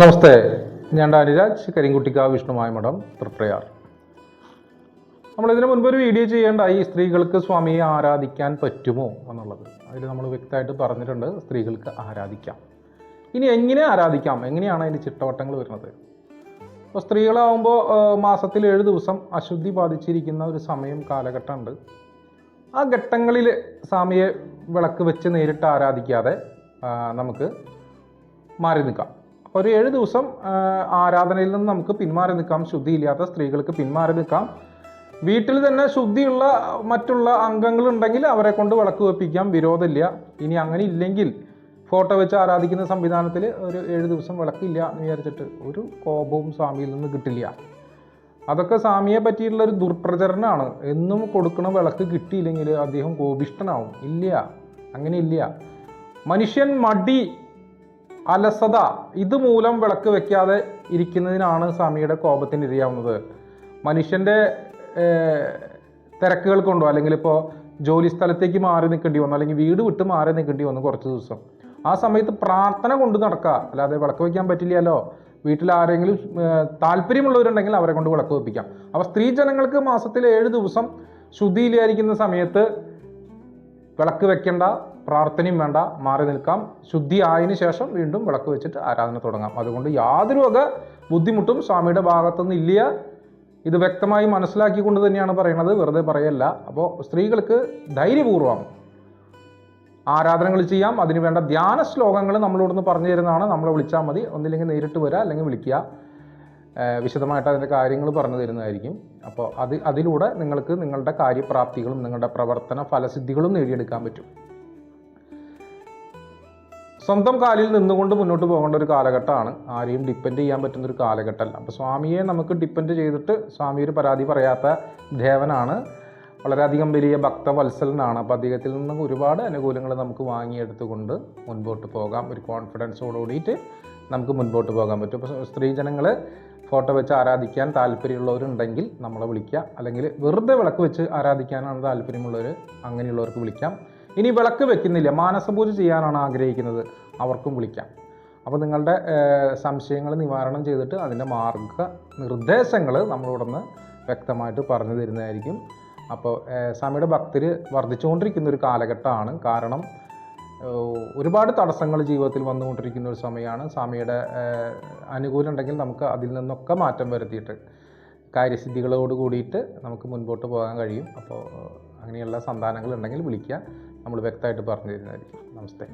നമസ്തേ. ഞാൻ ഡാനിരാജ് കരിങ്കുട്ടിക്കാവ് വിഷ്ണുമായ മഠം തൃപ്രയാർ. മുൻപ് ഒരു വീഡിയോ ചെയ്യേണ്ടായി സ്ത്രീകൾക്ക് സ്വാമിയെ ആരാധിക്കാൻ പറ്റുമോ എന്നുള്ളത്. അതിൽ നമ്മൾ വ്യക്തമായിട്ട് പറഞ്ഞിട്ടുണ്ട് സ്ത്രീകൾക്ക് ആരാധിക്കാം. ഇനി എങ്ങനെ ആരാധിക്കാം? എങ്ങനെയാണ് അതിന്റെ ചിട്ടവട്ടങ്ങൾ വരുന്നത്? അപ്പോൾ സ്ത്രീകളാവുമ്പോൾ മാസത്തിൽ ഏഴ് ദിവസം അശുദ്ധി ബാധിച്ചിരിക്കുന്ന ഒരു സമയം കാലഘട്ടമുണ്ട്. ആ ഘട്ടങ്ങളിൽ സ്വാമിയെ വിളക്ക് വെച്ച് നേരിട്ട് ആരാധിക്കാതെ നമുക്ക് മാറി നിൽക്കാം. ഒരു ഏഴ് ദിവസം ആരാധനയിൽ നിന്ന് നമുക്ക് പിന്മാറി നിൽക്കാം. ശുദ്ധിയില്ലാത്ത സ്ത്രീകൾക്ക് പിന്മാറി നിൽക്കാം. വീട്ടിൽ തന്നെ ശുദ്ധിയുള്ള മറ്റുള്ള അംഗങ്ങളുണ്ടെങ്കിൽ അവരെ കൊണ്ട് വിളക്ക് വെപ്പിക്കാം. വിരോധമില്ല. ഇനി അങ്ങനെ ഇല്ലെങ്കിൽ ഫോട്ടോ വെച്ച് ആരാധിക്കുന്ന സംവിധാനത്തിൽ ഒരു ഏഴ് ദിവസം വിളക്കില്ല എന്ന് വിചാരിച്ചിട്ട് ഒരു കോപവും സ്വാമിയിൽ നിന്ന് കിട്ടില്ല. അതൊക്കെ സ്വാമിയെ പറ്റിയിട്ടുള്ള ഒരു ദുർപ്രചരണമാണ്. എന്നും കൊടുക്കണ വിളക്ക് കിട്ടിയില്ലെങ്കിൽ അദ്ദേഹം കോപിഷ്ടനാവും ഇല്ല. അങ്ങനെ ഇല്ല. മനുഷ്യൻ മടി അലസത ഇതുമൂലം വിളക്ക് വെക്കാതെ ഇരിക്കുന്നതിനാണ് സ്വാമിയുടെ കോപത്തിന് ഇരയാവുന്നത്. മനുഷ്യന്റെ തിരക്കുകൾ കൊണ്ടോ അല്ലെങ്കിൽ ഇപ്പോൾ ജോലി സ്ഥലത്തേക്ക് മാറി നിൽക്കേണ്ടി വന്നു അല്ലെങ്കിൽ വീട് വിട്ട് മാറി നിൽക്കേണ്ടി വന്നു കുറച്ച് ദിവസം. ആ സമയത്ത് പ്രാർത്ഥന കൊണ്ട് നടക്കുക അല്ലാതെ വിളക്ക് വയ്ക്കാൻ പറ്റില്ലല്ലോ. വീട്ടിൽ ആരെങ്കിലും താല്പര്യമുള്ളവരുണ്ടെങ്കിൽ അവരെ കൊണ്ട് വിളക്ക് വെപ്പിക്കാം. അപ്പോൾ സ്ത്രീ ജനങ്ങൾക്ക് മാസത്തിൽ ഏഴ് ദിവസം ശുദ്ധിയിലായിരിക്കുന്ന സമയത്ത് വിളക്ക് വെക്കേണ്ട പ്രാർത്ഥനയും വേണ്ട മാറി നിൽക്കാം. ശുദ്ധി ആയതിനു ശേഷം വീണ്ടും വിളക്ക് വെച്ചിട്ട് ആരാധന തുടങ്ങാം. അതുകൊണ്ട് യാതൊരു വക ബുദ്ധിമുട്ടും സ്വാമിയുടെ ഭാഗത്തുനിന്ന് ഇല്ല. ഇത് വ്യക്തമായി മനസ്സിലാക്കിക്കൊണ്ട് തന്നെയാണ് പറയുന്നത്. വെറുതെ പറയല്ല. അപ്പോൾ സ്ത്രീകൾക്ക് ധൈര്യപൂർവം ആരാധനകൾ ചെയ്യാം. അതിനുവേണ്ട ധ്യാന ശ്ലോകങ്ങൾ നമ്മളോടൊന്ന് പറഞ്ഞു തരുന്നതാണ്. നമ്മളെ വിളിച്ചാൽ മതി. ഒന്നില്ലെങ്കിൽ നേരിട്ട് വരിക അല്ലെങ്കിൽ വിളിക്കുക. വിശദമായിട്ട് അതിന്റെ കാര്യങ്ങൾ പറഞ്ഞു തരുന്നതായിരിക്കും. അപ്പോൾ അത് അതിലൂടെ നിങ്ങൾക്ക് നിങ്ങളുടെ കാര്യപ്രാപ്തികളും നിങ്ങളുടെ പ്രവർത്തന ഫലസിദ്ധികളും നേടിയെടുക്കാൻ പറ്റും. സ്വന്തം കാലിൽ നിന്നുകൊണ്ട് മുന്നോട്ട് പോകേണ്ട ഒരു കാലഘട്ടമാണ്. ആരെയും ഡിപ്പെൻഡ് ചെയ്യാൻ പറ്റുന്ന ഒരു കാലഘട്ടമല്ല. അപ്പോൾ സ്വാമിയെ നമുക്ക് ഡിപ്പെൻഡ് ചെയ്തിട്ട് സ്വാമി ഒരു പരാതി പറയാത്ത ദേവനാണ്. വളരെയധികം വലിയ ഭക്തവത്സലനാണ്. അപ്പോൾ അദ്ദേഹത്തിൽ നിന്ന് ഒരുപാട് അനുകൂലങ്ങൾ നമുക്ക് വാങ്ങിയെടുത്തുകൊണ്ട് മുൻപോട്ട് പോകാം. ഒരു കോൺഫിഡൻസോട് കൂടിയിട്ട് നമുക്ക് മുൻപോട്ട് പോകാൻ പറ്റും. അപ്പോൾ സ്ത്രീജനങ്ങൾ ഫോട്ടോ വെച്ച് ആരാധിക്കാൻ താല്പര്യമുള്ളവരുണ്ടെങ്കിൽ നമ്മളെ വിളിക്കുക അല്ലെങ്കിൽ വെറുതെ വിളക്ക് വെച്ച് ആരാധിക്കാനാണ് താല്പര്യമുള്ളവർ അങ്ങനെയുള്ളവർക്ക് വിളിക്കാം. ഇനി വിളക്ക് വെക്കുന്നില്ല. മാനസപൂജ ചെയ്യാനാണ് ആഗ്രഹിക്കുന്നത്. അവർക്കും വിളിക്കാം. അപ്പോൾ നിങ്ങളുടെ സംശയങ്ങൾ നിവാരണം ചെയ്തിട്ട് അതിന്റെ മാർഗ നിർദ്ദേശങ്ങൾ നമ്മളിവിടുന്ന് വ്യക്തമായിട്ട് പറഞ്ഞു തരുന്നതായിരിക്കും. അപ്പോൾ സ്വാമിയുടെ ഭക്തർ വർദ്ധിച്ചുകൊണ്ടിരിക്കുന്ന ഒരു കാലഘട്ടമാണ്. കാരണം ഒരുപാട് തടസ്സങ്ങൾ ജീവിതത്തിൽ വന്നുകൊണ്ടിരിക്കുന്ന ഒരു സമയമാണ്. സ്വാമിയുടെ അനുകൂലം ഉണ്ടെങ്കിൽ നമുക്ക് അതിൽ നിന്നൊക്കെ മാറ്റം വരുത്തിയിട്ട് കാര്യസിദ്ധികളോട് കൂടിയിട്ട് നമുക്ക് മുൻപോട്ട് പോകാൻ കഴിയും. അപ്പോൾ അങ്ങനെയുള്ള സന്താനങ്ങൾ ഉണ്ടെങ്കിൽ വിളിക്കുക. നമ്മൾ വ്യക്തമായിട്ട് പറഞ്ഞു തരുന്നതായിരിക്കും നമസ്തേ.